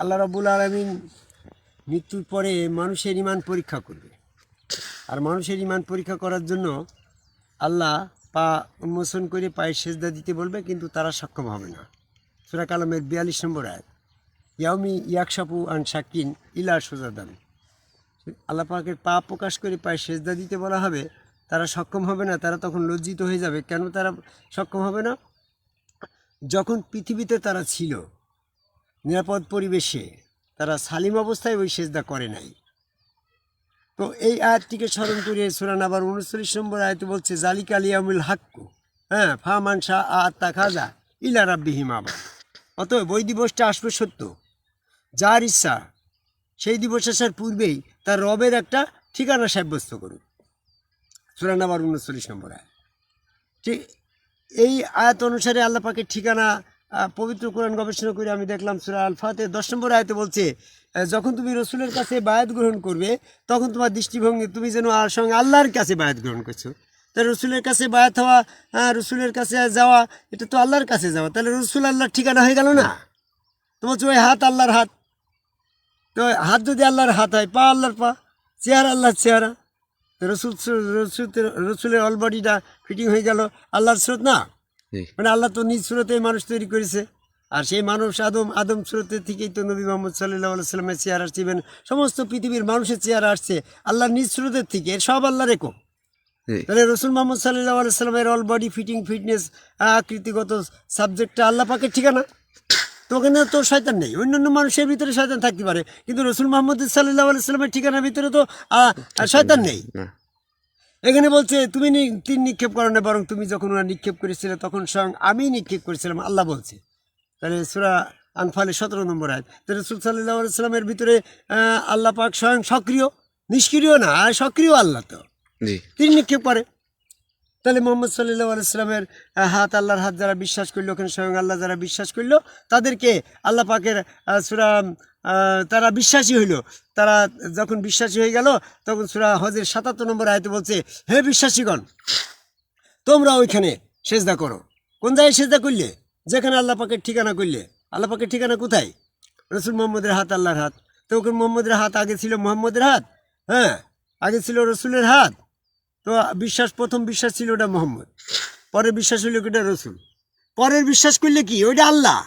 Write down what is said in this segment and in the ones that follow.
আল্লাহ রাবুল আলমিন মৃত্যুর পরে মানুষের ইমান পরীক্ষা করবে। আর মানুষের ইমান পরীক্ষা করার জন্য আল্লাহ পা উন্মোচন করে পায়ে সেজদা দিতে বলবে, কিন্তু তারা সক্ষম হবে না। সুরা কালামের বিয়াল্লিশ নম্বর আয় ইয়ামি ইয়াকশাপু আন শাকিন ইলা সোজাদান। আল্লাহ পাকের পা প্রকাশ করে পায়ে সেজদা দিতে বলা হবে, তারা সক্ষম হবে না, তারা তখন লজ্জিত হয়ে যাবে। কেন তারা সক্ষম হবে না? যখন পৃথিবীতে তারা ছিল নিরাপদ পরিবেশে তারা সালিম অবস্থায় ওই সেজদা করে নাই। তো এই আয়াতটিকে স্মরণ করে সুরান আবার উনচল্লিশ নম্বর আয়তে বলছে, জালিক আলিয়ামুল হাক্কু হ্যাঁ ফা মানসা আত্মা খাজা ইলা রাব্বিহিম আবার অতএব ওই দিবসটা আসবে সত্য। যার ইচ্ছা, সেই দিবস আসার পূর্বেই তার রবের একটা ঠিকানা সাব্যস্ত করুক সুরান আবার উনচল্লিশ নম্বর আয় ঠিক এই আয়াত অনুসারে আল্লাহ পাকের ঠিকানা পবিত্র কোরআন গবেষণা করে আমি দেখলাম সুরা আলফাতে দশ নম্বর আয়তে বলছে যখন তুমি রসুলের কাছে বায়াত গ্রহণ করবে তখন তোমার দৃষ্টিভঙ্গি তুমি যেন আর সঙ্গে আল্লাহর কাছে বায়াত গ্রহণ করছ। তাহলে রসুলের কাছে বায়াত হওয়া আহ, রসুলের কাছে যাওয়া এটা তো আল্লাহর কাছে যাওয়া। তাহলে রসুল আল্লাহর ঠিকানা হয়ে গেল না? তোমার ওই হাত আল্লাহর হাত। তো হাত যদি আল্লাহর হাত হয় পা আল্লাহর পা চেহারা আল্লাহর চেহারা। রসুল রসুল রসুলের অল বডিটা ফিটিং হয়ে গেল আল্লাহর স্রোত না? মানে আল্লাহ তো নিজ সুরতে মানুষ তৈরি করেছে। আর সেই মানুষ আদম আদম সুরতের থেকেই তো নবী মোহাম্মদ সাল্লাহ সাল্লামের চেয়ার আসছে even সমস্ত পৃথিবীর মানুষের চেয়ার আসছে। আল্লাহর নিজ সুরতের থেকে সব আল্লাহর একক। তাহলে রসুল মোহাম্মদ সাল্লাহ সাল্লামের অল বডি ফিটিং ফিটনেস আকৃতিগত সাবজেক্টটা আল্লাহ পাকের ঠিকানা। তো ওখানে তো শয়তান নেই। অন্যান্য মানুষের ভিতরে শয়তান থাকতে পারে। কিন্তু রসুল মোহাম্মদ সাল্লাহ সাল্লামের ঠিকানার ভিতরে তো শয়তান নেই। এখানে বলছে তুমি নি- তীর নিক্ষেপ করো না বরং তুমি যখন ওরা নিক্ষেপ করেছিলে তখন স্বয়ং আমি নিক্ষেপ করেছিলাম আল্লাহ বলছে। তাহলে সুরা আনফালে সতেরো নম্বর আয় তাহলে রসুল সাল্লাহ সাল্লামের ভিতরে আল্লাহ পাক স্বয়ং সক্রিয় নিষ্ক্রিয় না আর সক্রিয় আল্লাহ তো। তিনি নিক্ষেপ করে। তাহলে মোহাম্মদ সাল্লাহ আলাইস্লামের হাত আল্লাহর হাত যারা বিশ্বাস করল ওখানে স্বয়ং আল্লাহ যারা বিশ্বাস করল তাদেরকে আল্লাহ পাকের সুরা তারা বিশ্বাসী হইল। তারা যখন বিশ্বাসী হয়ে গেল, তখন সুরা হজের সাতাত্তর নম্বর আয়তে বলছে, হে বিশ্বাসীগণ, তোমরা ওইখানে সেজদা করো। কোন জায়গায় সেজদা করলে? যেখানে আল্লাহ পাকের ঠিকানা করলে। আল্লাহ পাকের ঠিকানা কোথায়? রসুল মোহাম্মদের হাত, আল্লাহর হাত। তো ওখানে মোহাম্মদের হাত আগে ছিল মোহাম্মদের হাত? হ্যাঁ আগে ছিল রসুলের হাত। তো বিশ্বাস, প্রথম বিশ্বাস ছিল ওটা মোহাম্মদ। পরের বিশ্বাস হইল ওটা রসুল? পরের বিশ্বাস করলে কি? ওইটা আল্লাহ।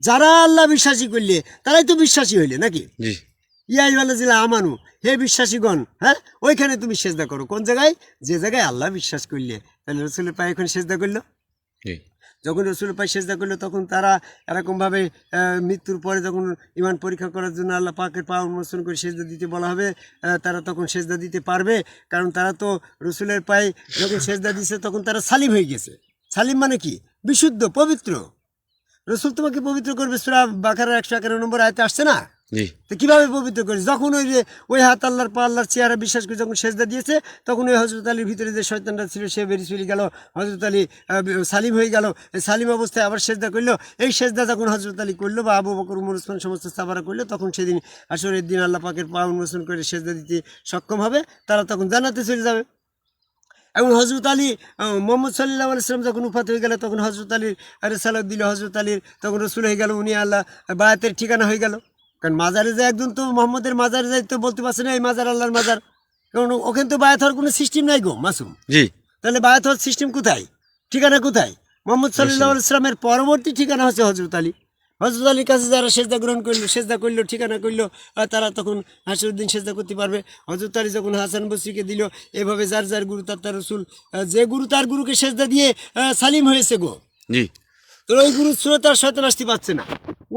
যারা আল্লাহ বিশ্বাসী করলে তারাই তো বিশ্বাসী হইলে নাকি? ইয়াই বলে জিলা আমানু হে বিশ্বাসীগণ হ্যাঁ? ওইখানে তুমি সেজদা করো। কোন জায়গায়? যে জায়গায় আল্লাহ বিশ্বাস করলে। তাহলে রসুলের পায়ে এখন সেজদা করল? যখন রসুলের পায়ে সেজদা করল তখন তারা এরকমভাবে মৃত্যুর পরে যখন ইমান পরীক্ষা করার জন্য আল্লাহ পাকের পা উন্মোচন করে সেজদা দিতে বলা হবে তারা তখন সেজদা দিতে পারবে। কারণ তারা তো রসুলের পায়ে যখন সেজদা দিছে তখন তারা সালিম হয়ে গেছে। সালিম মানে কি? বিশুদ্ধ পবিত্র। রসুল তোমাকে পবিত্র করবে সুরা বাকারের একশো এগারো নম্বর আয়তে আসছে না? তো কীভাবে পবিত্র করিস যখন ওই যে ওই হাত আল্লাহর পা আল্লাহর চেহারা বিশ্বাস করে যখন সেজদা দিয়েছে তখন ওই হজরত আলীর ভিতরে যে শয়তানটা ছিল সে বেরিয়ে চলে গেল। হজরত আলী সালিম হয়ে গেল। সালিম অবস্থায় আবার সেজদা করল। এই সেজদা যখন হজরত আলী করল বা আবু বকর উমর উসমান সমস্ত সাবারা করল তখন সেদিন আসরের দিন আল্লাহ পাকের পা উন্মোচন করে সেজদা দিতে সক্ষম হবে। তারা তখন জানাতে চলে যাবে। এবং হজরত আলী মোহাম্মদ সাল্লাহ আলাইসলাম যখন উফাত হয়ে গেল তখন হজরত আলীর আরে সালাদ দিল হজরত আলীর তখন রসুল হয়ে গেল উনি আল্লাহ বায়াতের ঠিকানা হয়ে গেল। কারণ মাজারে যায় একজন তো মোহাম্মদের মাজারে যাই তো বলতে পারছে না এই মাজার আল্লাহর মাজার। কারণ ওখানে তো বায়াত হওয়ার কোনো সিস্টেম নাই গো মাসুম। জি। তাহলে বায়াত হওয়ার সিস্টেম কোথায়? ঠিকানা কোথায়? মোহাম্মদ সাল্লাহ ইসলামের পরবর্তী ঠিকানা হচ্ছে হজরত আলী। হজরত আলীর কাছে যারা সেজদা গ্রহণ করল সেজদা করল ঠিকানা করল তারা তখন হাসরুদ্দিন সেজদা করতে পারবে। হজরত আলী যখন হাসান বসরিকে দিল এভাবে যার যার গুরু তার তার রসুল যে গুরু তার গুরুকে সেজদা দিয়ে সালিম হয়েছে গো। জি। তো ওই গুরুর স্রোতে আর শয়তান আসতে পারছে না।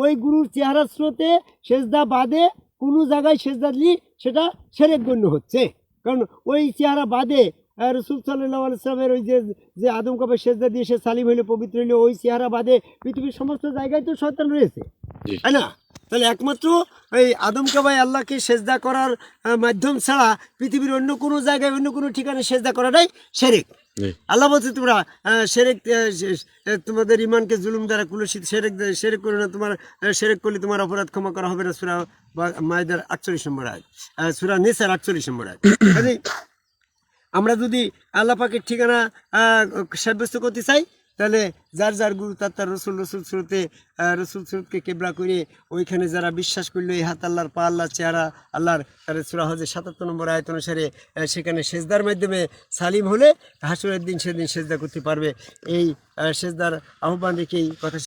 ওই গুরুর চেহারার স্রোতে সেজদা বাদে কোনো জায়গায় সেজদা দিলি সেটা সেরেক গণ্য হচ্ছে। কারণ ওই চেহারা বাদে রসুল সাল্লাহ আলাইসলামের ওই যে যে আদম কাপের সেজদা দিয়ে সে সালিম হইল পবিত্র হইল ওই চেহারা বাদে পৃথিবীর সমস্ত জায়গায় তো শয়তান রয়েছে। তাই না? তাহলে একমাত্র ওই আদম কাবাই আল্লাহকে সেজদা করার মাধ্যম ছাড়া পৃথিবীর অন্য কোনো জায়গায় অন্য কোনো ঠিকানায় সেজদা করাটাই সেরেক। আল্লাহ বলছে তোমরা সেরেক তোমাদের ইমানকে জুলুম দ্বারা কুলসিত সেরেক সেরেক করো না তোমার সেরেক করলে তোমার অপরাধ ক্ষমা করা হবে না সুরা মায়েদের আটচল্লিশ নম্বর আয় সুরা নেসার আটচল্লিশ নম্বর আয় আমরা যদি আল্লাহ পাকের ঠিকানা সাব্যস্ত করতে চাই, তাহলে যার যার গুরু তার তার রসুল রসুল স্রোতে রসুল স্রোতকে কেবলা করে ওইখানে যারা বিশ্বাস করল, এই হাত আল্লাহর পা, আল্লাহর চেহারা, আল্লাহর তার সুরা হজের সাতাত্তর নম্বর আয়ত অনুসারে সেখানে সেজদার মাধ্যমে সালিম হলে হাসুরের দিন সেদিন সেজদা করতে পারবে। এই সেজদার আহ্বান রেখেই কথা